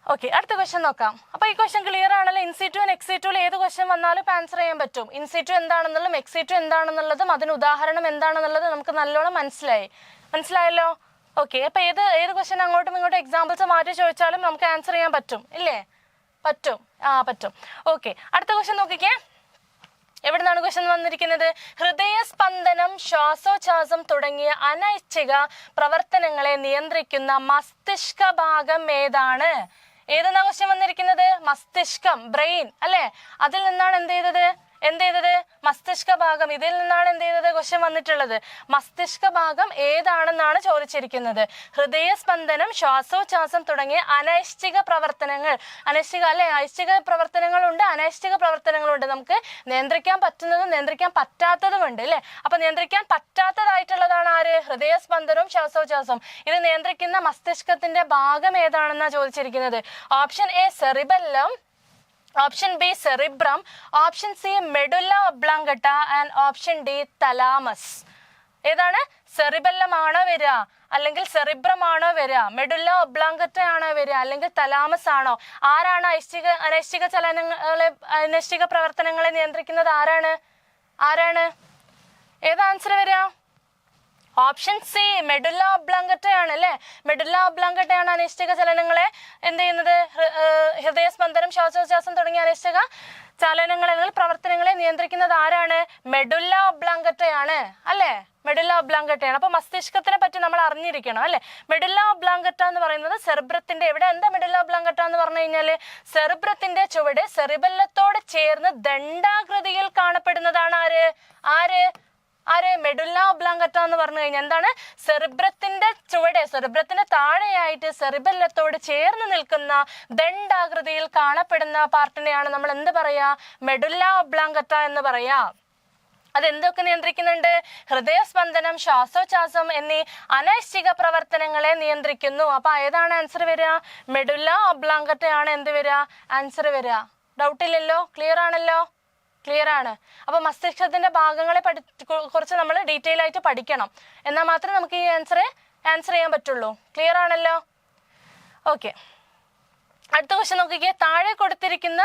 ഓക്കെ അടുത്ത ക്വസ്റ്റ്യൻ നോക്കാം. അപ്പൊ ഈ ക്വസ്റ്റ്യൻ ക്ലിയർ ആണല്ലോ? ഇൻസിറ്റു ആൻഡ് എക്സിറ്റുവിൽ ഏത് ക്വസ്റ്റ്യൻ വന്നാലും ആൻസർ ചെയ്യാൻ പറ്റും. ഇൻസിറ്റു എന്താണെന്നുള്ളതും എക്സിറ്റു എന്താണെന്നുള്ളതും അതിന് ഉദാഹരണം എന്താണെന്നുള്ളത് നമുക്ക് നല്ലോണം മനസ്സിലായി. മനസ്സിലായല്ലോ? ഓക്കെ അപ്പൊ ഏത് ഏത് ക്വസ്റ്റ്യൻ അങ്ങോട്ടും ഇങ്ങോട്ടും എക്സാമ്പിൾസ് മാറ്റി ചോദിച്ചാലും നമുക്ക് ആൻസർ ചെയ്യാൻ പറ്റും ഇല്ലേ? പറ്റും. ആ പറ്റും. ഓക്കെ അടുത്ത ക്വസ്റ്റ്യൻ നോക്കിക്കേ. എവിടെ നിന്നാണ് ക്വസ്റ്റ്യൻ വന്നിരിക്കുന്നത്? ഹൃദയസ്പന്ദനം ശ്വാസോച്ഛാസം തുടങ്ങിയ അനൈച്ഛിക പ്രവർത്തനങ്ങളെ നിയന്ത്രിക്കുന്ന മസ്തിഷ്ക ഭാഗം ഏതാണ്? ഏതെന്നാ ക്വസ്റ്റ്യൻ വന്നിരിക്കുന്നത്? മസ്തിഷ്കം ബ്രെയിൻ അല്ലെ? അതിൽ നിന്നാണ് എന്ത് ചെയ്തത്? എന്ത് ചെയ്തത്? മസ്തിഷ്ക ഭാഗം. ഇതിൽ നിന്നാണ് എന്ത് ചെയ്തത്? ക്വസ്റ്റ്യൻ വന്നിട്ടുള്ളത്. മസ്തിഷ്ക ഭാഗം ഏതാണെന്നാണ് ചോദിച്ചിരിക്കുന്നത്. ഹൃദയസ്പന്ദനം ശ്വാസോച്ഛാസം തുടങ്ങിയ അനൈശ്ചിക പ്രവർത്തനങ്ങൾ. അനൈശ്ചിക അല്ലെ? ഐശ്ചിക പ്രവർത്തനങ്ങളുണ്ട്. അനൈശ്ചിക പ്രവർത്തനങ്ങളുണ്ട്. നമുക്ക് നിയന്ത്രിക്കാൻ പറ്റുന്നതും നിയന്ത്രിക്കാൻ പറ്റാത്തതും ഉണ്ട് അല്ലെ? അപ്പൊ നിയന്ത്രിക്കാൻ പറ്റാത്തതായിട്ടുള്ളതാണ് ആര്? ഹൃദയസ്പന്ദനവും ശ്വാസോച്ഛാസവും. ഇത് നിയന്ത്രിക്കുന്ന മസ്തിഷ്കത്തിന്റെ ഭാഗം ഏതാണെന്നാണ് ചോദിച്ചിരിക്കുന്നത്. Option A cerebellum option B cerebrum option C medulla oblongata and option D thalamus ഏതാണ്? സെറിബെല്ലം ആണോ വരിക? അല്ലെങ്കിൽ സെറിബ്രം ആണോ വരിക? മെഡുല്ല ഒബ്ലാങ്കറ്റ ആണോ വരിക? അല്ലെങ്കിൽ തലാമസ് ആണോ? ആരാണ് ഐശ്ചിക അനൈശ്ചിക ചലനങ്ങളെ അനൈശ്ചിക പ്രവർത്തനങ്ങളെ നിയന്ത്രിക്കുന്നത്? ആരാണ്? ആരാണ്? ഏത് ആൻസർ വരിക? ഓപ്ഷൻ സി മെഡുല്ല ഒബ്ലാങ്കട്ടയാണ് അല്ലേ മെഡുല്ല ഒബ്ലാങ്കട്ടയാണ് അനിഷ്ടക ചലനങ്ങളെ എന്ത് ചെയ്യുന്നത്? ഹൃദയസ്പന്ദനം ശ്വാസോച്ഛ്വാസം തുടങ്ങിയ അനിഷ്ടക ചലനങ്ങളെ അല്ലെങ്കിൽ പ്രവർത്തനങ്ങളെ നിയന്ത്രിക്കുന്നത് ആരാണ്? മെഡുല്ല ഒബ്ലാങ്കട്ടയാണ് അല്ലേ? മെഡുല്ല ഒബ്ലാങ്കട്ടയാണ് അപ്പൊ മസ്തിഷ്കത്തിനെ പറ്റി നമ്മൾ അറിഞ്ഞിരിക്കണം അല്ലെ? മെഡുല്ല ഒബ്ലാങ്കട്ട എന്ന് പറയുന്നത് സെർബ്രത്തിന്റെ എവിടെ എന്താ മെഡുല്ല ഒബ്ലാങ്കട്ട എന്ന് പറഞ്ഞു കഴിഞ്ഞാൽ? സെർബ്രത്തിന്റെ ചുവട് സെറിബെല്ലത്തോട് ചേർന്ന് ദണ്ഡാകൃതിയിൽ കാണപ്പെടുന്നതാണ് ആര്? ആര്? ആര് മെഡുല്ല ഒബ്ലാങ്കറ്റ എന്ന് പറഞ്ഞു കഴിഞ്ഞാൽ എന്താണ്? സെറിബ്രത്തിന്റെ ചുവടെ സെറിബ്രത്തിന്റെ താഴെയായിട്ട് സെറിബല്ലത്തോട് ചേർന്ന് നിൽക്കുന്ന ദണ്ഡാകൃതിയിൽ കാണപ്പെടുന്ന പാർട്ടിനെയാണ് നമ്മൾ എന്ത് പറയാ? മെഡുല്ല ഒബ്ലാങ്കറ്റ എന്ന് പറയാ. അതെന്തൊക്കെ നിയന്ത്രിക്കുന്നുണ്ട്? ഹൃദയസ്പന്ദനം ശ്വാസോച്ഛാസം എന്നീ അനൈശ്ചിക പ്രവർത്തനങ്ങളെ നിയന്ത്രിക്കുന്നു. അപ്പൊ ഏതാണ് ആൻസർ വരിക? മെഡുല്ല ഒബ്ലാങ്കറ്റയാണ് എന്ത് വരിക? ആൻസർ വരിക. ഡൗട്ടില്ലല്ലോ ക്ലിയർ ആണല്ലോ? ക്ലിയർ ആണ്. അപ്പോൾ മസ്തിഷ്കത്തിന്റെ ഭാഗങ്ങളെ പഠി കുറച്ച് നമ്മൾ ഡീറ്റെയിൽ ആയിട്ട് പഠിക്കണം. എന്നാൽ മാത്രമേ നമുക്ക് ഈ ആൻസർ ആൻസർ ചെയ്യാൻ പറ്റുള്ളൂ. ക്ലിയർ ആണല്ലോ? ഓക്കെ അടുത്ത ക്വസ്റ്റ്യൻ നോക്കിക്കേ. താഴെ കൊടുത്തിരിക്കുന്ന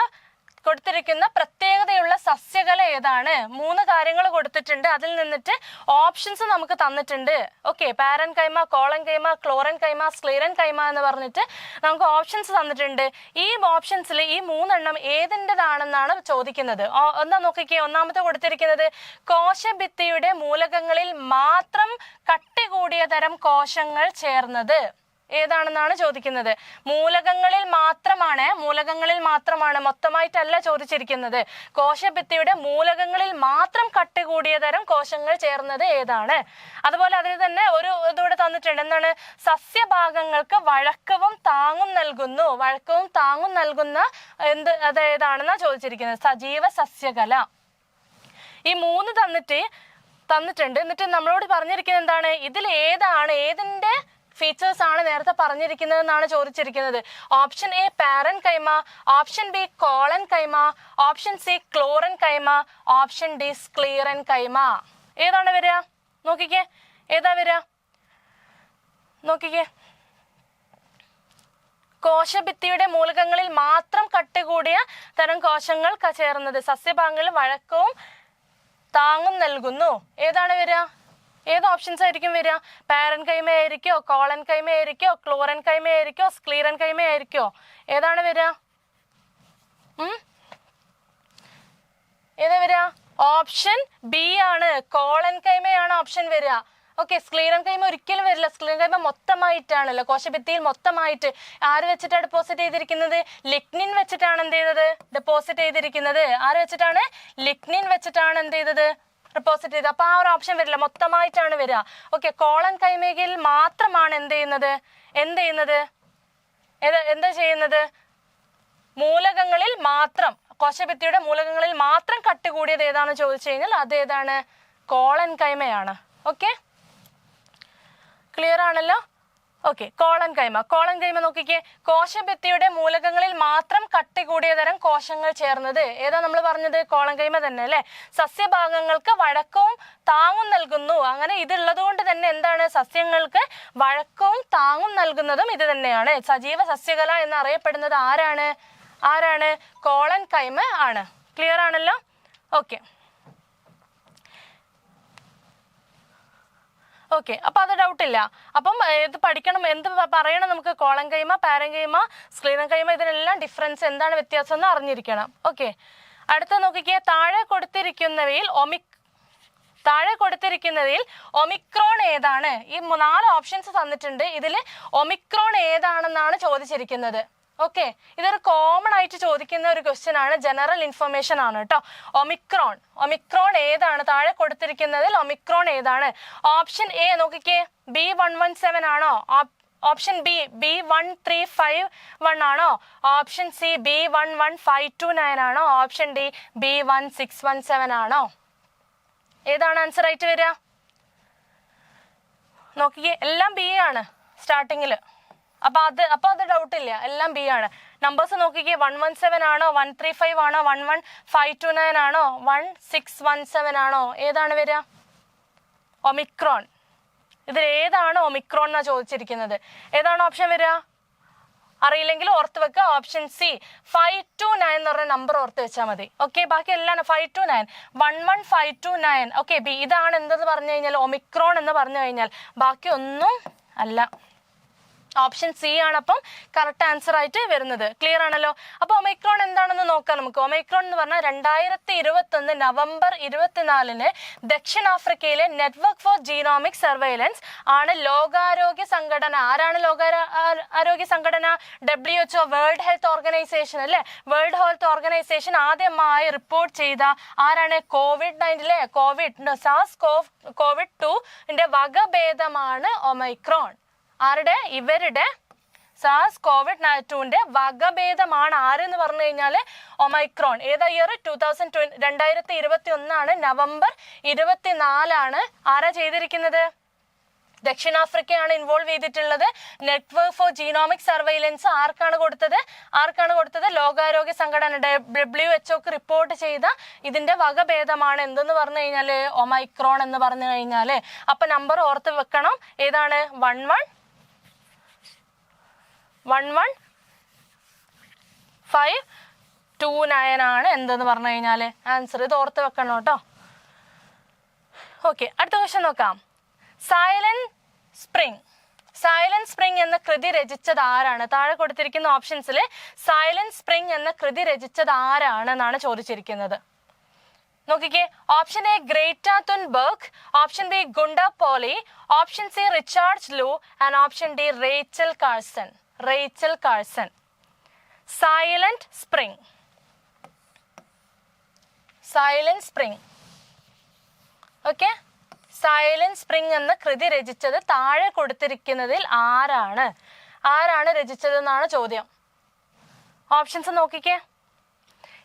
കൊടുത്തിരിക്കുന്ന പ്രത്യേകതയുള്ള സസ്യകല ഏതാണ്? മൂന്ന് കാര്യങ്ങൾ കൊടുത്തിട്ടുണ്ട്. അതിൽ നിന്നിട്ട് ഓപ്ഷൻസ് നമുക്ക് തന്നിട്ടുണ്ട്. ഓക്കെ പാരൻ കൈമ കോളൻ കൈമ ക്ലോറൻ കൈമ സ്ക്ലീറൻ കൈമ എന്ന് പറഞ്ഞിട്ട് നമുക്ക് ഓപ്ഷൻസ് തന്നിട്ടുണ്ട്. ഈ ഓപ്ഷൻസിൽ ഈ മൂന്നെണ്ണം ഏതിന്റെതാണെന്നാണ് ചോദിക്കുന്നത്. എന്താ നോക്കിക്കേ. ഒന്നാമത്തെ കൊടുത്തിരിക്കുന്നത് കോശഭിത്തിയുടെ മൂലകങ്ങളിൽ മാത്രം കട്ടി കൂടിയ തരം കോശങ്ങൾ ചേർന്നത്. ഏതാണെന്നാണ് ചോദിക്കുന്നത്? മൂലകങ്ങളിൽ മാത്രമാണ് മൂലകങ്ങളിൽ മാത്രമാണ് മൊത്തമായിട്ടല്ല ചോദിച്ചിരിക്കുന്നത്. കോശഭിത്തിയുടെ മൂലകങ്ങളിൽ മാത്രം കട്ടി കൂടിയ തരം കോശങ്ങൾ ചേർന്നത് ഏതാണ്? അതുപോലെ അതിൽ തന്നെ ഒരു ഇതുകൂടെ തന്നിട്ടുണ്ട്. എന്താണ്? സസ്യഭാഗങ്ങൾക്ക് വഴക്കവും താങ്ങും നൽകുന്നു. വഴക്കവും താങ്ങും നൽകുന്ന എന്ത് അത് ഏതാണെന്നാണ് ചോദിച്ചിരിക്കുന്നത്? സജീവ സസ്യകല. ഈ മൂന്ന് തന്നിട്ട് തന്നിട്ടുണ്ട്. എന്നിട്ട് നമ്മളോട് പറഞ്ഞിരിക്കുന്നത് എന്താണ്? ഇതിൽ ഏതാണ്? ഏതിന്റെ ഫീച്ചേഴ്സ് ആണ് നേരത്തെ പറഞ്ഞിരിക്കുന്നത് എന്നാണ് ചോദിച്ചിരിക്കുന്നത്. Option A parenchyma option B collenchyma option C chlorenchyma option D sclerenchyma ഏതാണ് വരിക? നോക്കിക്കേ. ഏതാ വരിക? നോക്കിക്കേ. കോശഭിത്തിയുടെ മൂലകങ്ങളിൽ മാത്രം കട്ടി കൂടിയ തരം കോശങ്ങൾ ചേർന്നത്. സസ്യഭാഗങ്ങളിൽ വഴക്കവും താങ്ങും നൽകുന്നു. ഏതാണ് വരിക? ഏത് ഓപ്ഷൻസ് ആയിരിക്കും വരിക? പാരൻ കൈമ ആയിരിക്കോ കോളൻ കൈമ ആയിരിക്കോ ക്ലോറൻ കൈമ ആയിരിക്കോ സ്ക്ലീറൻ കൈമ ആയിരിക്കോ? ഏതാണ് വരിക? ഏതാ വരിക? ഓപ്ഷൻ ബി ആണ്. കോളൻ കൈമയാണ് ഓപ്ഷൻ വരിക. ഓക്കെ സ്ക്ലീറൻ കൈമ ഒരിക്കലും വരില്ല. സ്ക്ലീറൻ കൈമ മൊത്തമായിട്ടാണല്ലോ. കോശഭിത്തിയിൽ മൊത്തമായിട്ട് ആര് വെച്ചിട്ടാണ് ഡെപ്പോസിറ്റ് ചെയ്തിരിക്കുന്നത്? ലിഗ്നിൻ വെച്ചിട്ടാണ് എന്ത് ചെയ്തത്? ഡെപ്പോസിറ്റ് ചെയ്തിരിക്കുന്നത്. ആര് വെച്ചിട്ടാണ്? ലിഗ്നിൻ വെച്ചിട്ടാണ് എന്ത് ചെയ്തത്? ഡെപ്പോസിറ്റ് ചെയ്ത്. അപ്പൊ ആ ഒരു ഓപ്ഷൻ വരില്ല. മൊത്തമായിട്ടാണ് വരിക. ഓക്കെ കോളൻ കൈമേഖയിൽ മാത്രമാണ് എന്ത് ചെയ്യുന്നത്? എന്ത് ചെയ്യുന്നത്? എന്താ ചെയ്യുന്നത്? മൂലകങ്ങളിൽ മാത്രം കോശഭിത്തിയുടെ മൂലകങ്ങളിൽ മാത്രം കട്ട് കൂടിയത് ഏതാണെന്ന് ചോദിച്ചു കഴിഞ്ഞാൽ അത് ഏതാണ്? കോളൻ കൈമയാണ്. ഓക്കെ ക്ലിയർ ആണല്ലോ? Okay collenchyma. കോളൻ കൈമ നോക്കിക്കേ. കോശഭിത്തിയുടെ മൂലകങ്ങളിൽ മാത്രം കട്ടി കൂടിയ തരം കോശങ്ങൾ ചേർന്നത് ഏതാ നമ്മൾ പറഞ്ഞത്? കോളൻ കൈമ തന്നെ അല്ലെ? സസ്യഭാഗങ്ങൾക്ക് വഴക്കവും താങ്ങും നൽകുന്നു. അങ്ങനെ ഇതുള്ളത് കൊണ്ട് തന്നെ എന്താണ്? സസ്യങ്ങൾക്ക് വഴക്കവും താങ്ങും നൽകുന്നതും ഇത് തന്നെയാണ്. സജീവ സസ്യകല എന്ന് അറിയപ്പെടുന്നത് ആരാണ്? ആരാണ്? കോളൻ കൈമ ആണ്. ക്ലിയർ ആണല്ലോ? ഓക്കെ. ഓക്കെ അപ്പൊ അത് ഡൗട്ട് ഇല്ല. അപ്പം ഇത് പഠിക്കണം എന്ത് പറയണം നമുക്ക് കോളം കൈമ പാരം കൈമ സ്ക്രീനം കൈമ ഇതിനെല്ലാം ഡിഫറൻസ് എന്താണ് വ്യത്യാസം എന്ന് അറിഞ്ഞിരിക്കണം. ഓക്കെ അടുത്ത നോക്കിക്കേ താഴെ കൊടുത്തിരിക്കുന്നവയിൽ ഒമിക് താഴെ കൊടുത്തിരിക്കുന്നതിൽ ഒമിക്രോൺ ഏതാണ്? ഈ നാല് ഓപ്ഷൻസ് തന്നിട്ടുണ്ട്. ഇതിൽ ഒമിക്രോൺ ഏതാണെന്നാണ് ചോദിച്ചിരിക്കുന്നത്. ഓക്കെ ഇതൊരു കോമൺ ആയിട്ട് ചോദിക്കുന്ന ഒരു ക്വസ്റ്റ്യൻ ആണ്. ജനറൽ ഇൻഫർമേഷൻ ആണ് കേട്ടോ ഒമിക്രോൺ ഒമിക്രോൺ ഏതാണ്? താഴെ കൊടുത്തിരിക്കുന്നതിൽ ഒമിക്രോൺ ഏതാണ്? ഓപ്ഷൻ എ നോക്കിക്കേ. ബി വൺ വൺ സെവൻ ആണോ? Option B B one three five one ആണോ? Option C B one one five two nine ആണോ? Option D B one six one seven ആണോ? ഏതാണ് ആൻസർ ആയിട്ട് വരിക? നോക്കിക്കേ എല്ലാം ബി ആണ് സ്റ്റാർട്ടിങ്ങിൽ അപ്പൊ അത് അപ്പൊ അത് ഡൗട്ട് ഇല്ല. എല്ലാം ബി ആണ്. നമ്പേഴ്സ് നോക്കിക്കേ വൺ വൺ സെവൻ ആണോ? വൺ ത്രീ ഫൈവ് ആണോ? One one five two nine ആണോ? വൺ സിക്സ് വൺ സെവൻ ആണോ? ഏതാണ് വരിക? ഒമിക്രോൺ ഇതിൽ ഏതാണ് ഒമിക്രോൺ എന്നാ ചോദിച്ചിരിക്കുന്നത്? ഏതാണ് ഓപ്ഷൻ വരിക? അറിയില്ലെങ്കിൽ ഓർത്ത് വെക്കുക option C five two nine എന്ന് പറഞ്ഞ നമ്പർ ഓർത്ത് വെച്ചാൽ മതി. ഓക്കെ ബാക്കി എല്ലാം five two nine one one five two nine okay B ഇതാണ് എന്തെന്ന് പറഞ്ഞു കഴിഞ്ഞാൽ ഒമിക്രോൺ എന്ന് പറഞ്ഞു കഴിഞ്ഞാൽ ബാക്കി ഒന്നും അല്ല. ഓപ്ഷൻ സി ആണ് അപ്പം കറക്റ്റ് ആൻസർ ആയിട്ട് വരുന്നത്. ക്ലിയർ ആണല്ലോ? അപ്പോൾ ഒമൈക്രോൺ എന്താണെന്ന് നോക്കാം നമുക്ക്. ഒമൈക്രോൺ എന്ന് പറഞ്ഞാൽ രണ്ടായിരത്തി ഇരുപത്തി ഒന്ന് നവംബർ ഇരുപത്തിനാലിന് ദക്ഷിണാഫ്രിക്കയിലെ നെറ്റ്വർക്ക് ഫോർ ജീനോമിക് സർവൈലൻസ് ആണ് ലോകാരോഗ്യ സംഘടന. ആരാണ് ലോകാരോ- ആരോഗ്യ സംഘടന? W H O World Health Organization അല്ലേ? വേൾഡ് ഹെൽത്ത് ഓർഗനൈസേഷൻ ആദ്യമായി റിപ്പോർട്ട് ചെയ്ത ആരാണ്? കോവിഡ് നയന്റിലെ കോവിഡ് സാസ് കോവ് കോവിഡ് ടുന്റെ വകഭേദമാണ് ഒമൈക്രോൺ ആരുടെ? ഇവരുടെ. സാസ് കോവിഡ് ടുവിന്റെ വകഭേദമാണ് ആരെന്ന് പറഞ്ഞു കഴിഞ്ഞാൽ ഒമൈക്രോൺ. ഏതാ ഇയർ ടൂ തൗസൻഡ് രണ്ടായിരത്തി ഇരുപത്തി ഒന്നാണ് നവംബർ ഇരുപത്തിനാലാണ്. ആരാ ചെയ്തിരിക്കുന്നത്? ദക്ഷിണാഫ്രിക്കയാണ് ഇൻവോൾവ് ചെയ്തിട്ടുള്ളത്. നെറ്റ്വർക്ക് ഫോർ ജീനോമിക് സർവൈലൻസ് ആർക്കാണ് കൊടുത്തത്? ആർക്കാണ് കൊടുത്തത്? ലോകാരോഗ്യ സംഘടന ഡബ്ല്യു എച്ച് ഒക്കെ റിപ്പോർട്ട് ചെയ്ത ഇതിന്റെ വകഭേദമാണ്. എന്തെന്ന് പറഞ്ഞു കഴിഞ്ഞാൽ ഒമൈക്രോൺ എന്ന് പറഞ്ഞു കഴിഞ്ഞാൽ അപ്പൊ നമ്പർ ഓർത്ത് വെക്കണം. ഏതാണ്? One one one one five two nine ആണ് എന്തെന്ന് പറഞ്ഞു കഴിഞ്ഞാൽ? ആൻസർ ഇത് ഓർത്ത് വെക്കണം കേട്ടോ. ഓക്കെ അടുത്ത ക്വസ്റ്റ്യൻ നോക്കാം. സൈലന്റ് സ്പ്രിംഗ് സൈലന്റ് സ്പ്രിംഗ് എന്ന കൃതി രചിച്ചത് ആരാണ്? താഴെ കൊടുത്തിരിക്കുന്ന ഓപ്ഷൻസിൽ സൈലന്റ് സ്പ്രിംഗ് എന്ന കൃതി രചിച്ചത് ആരാണ് എന്നാണ് ചോദിച്ചിരിക്കുന്നത്. നോക്കിക്കേ option A Greta Thunberg option B goonda poly option C Richard Louv and option D Rachel Carson Rachel Carson. Silent Spring Silent Spring okay Silent Spring എന്ന കൃതി രചിച്ചത് താഴെ കൊടുത്തിരിക്കുന്നതിൽ ആരാണ്? ആരാണ് രചിച്ചതെന്നാണ് ചോദ്യം. ഓപ്ഷൻസ് നോക്കിക്കേ.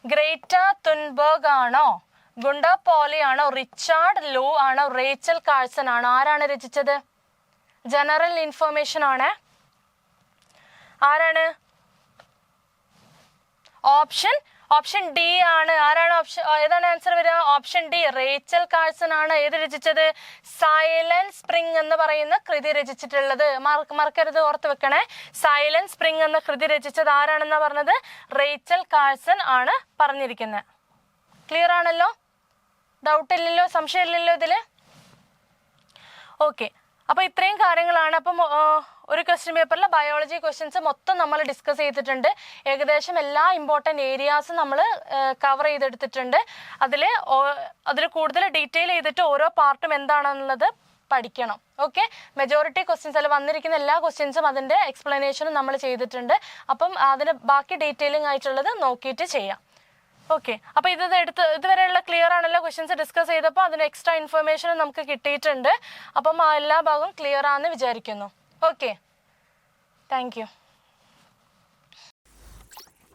ഗ്രേറ്റ തുൻബർഗ് ആണോ? ഗുണ്ട പോളി ആണോ? റിച്ചാർഡ് ലൂ ആണോ? റേച്ചൽ കാഴ്സൺ ആണോ. ആരാണ് രചിച്ചത്? ജനറൽ ഇൻഫർമേഷൻ ആണ്. ആരാണ്? ഓപ്ഷൻ ഓപ്ഷൻ ഡി ആണ്. ആരാണ് ഓപ്ഷൻ ഏതാണ് ആൻസർ വരിക? ഓപ്ഷൻ ഡി റേച്ചൽ കാഴ്സൺ ആണ്. ഏത് രചിച്ചത്? സൈലന്റ് സ്പ്രിംഗ് എന്ന് പറയുന്ന കൃതി രചിച്ചിട്ടുള്ളത്. മറ- മറക്കരുത് ഓർത്ത് വെക്കണേ. സൈലന്റ് സ്പ്രിംഗ് എന്ന കൃതി രചിച്ചത് ആരാണെന്ന് പറഞ്ഞത്? റേച്ചൽ കാഴ്സൺ ആണ് പറഞ്ഞിരിക്കുന്നത് ക്ലിയർ ആണല്ലോ? ഡൗട്ട് ഇല്ലല്ലോ? സംശയമില്ലല്ലോ ഇതിൽ ഓക്കെ അപ്പോൾ ഇത്രയും കാര്യങ്ങളാണ്. അപ്പം ഒരു ക്വസ്റ്റ്യൻ പേപ്പറിൽ ബയോളജി ക്വസ്റ്റ്യൻസ് മൊത്തം നമ്മൾ ഡിസ്കസ് ചെയ്തിട്ടുണ്ട്. ഏകദേശം എല്ലാ ഇമ്പോർട്ടന്റ് ഏരിയാസും നമ്മൾ കവർ ചെയ്തെടുത്തിട്ടുണ്ട്. അതിൽ അതിൽ കൂടുതൽ ഡീറ്റെയിൽ ചെയ്തിട്ട് ഓരോ പാർട്ടും എന്താണെന്നുള്ളത് പഠിക്കണം. ഓക്കെ മെജോറിറ്റി ക്വസ്റ്റ്യൻസ് അല്ല വന്നിരിക്കുന്ന എല്ലാ ക്വസ്റ്റ്യൻസും അതിന്റെ എക്സ്പ്ലനേഷനും നമ്മൾ ചെയ്തിട്ടുണ്ട്. അപ്പം അതിന് ബാക്കി ഡീറ്റെയിലിംഗ് ആയിട്ടുള്ളത് നോക്കിയിട്ട് ചെയ്യാം. ഓക്കെ അപ്പോൾ ഇത് എടുത്ത് ഇതുവരെയുള്ള ക്ലിയർ ആണല്ലോ ക്വസ്റ്റ്യൻസ് ഡിസ്കസ് ചെയ്തപ്പോൾ അതിന് എക്സ്ട്രാ ഇൻഫർമേഷനും നമുക്ക് കിട്ടിയിട്ടുണ്ട്. അപ്പം ആ എല്ലാ ഭാഗവും ക്ലിയർ ആണെന്ന് വിചാരിക്കുന്നു. Okay thank you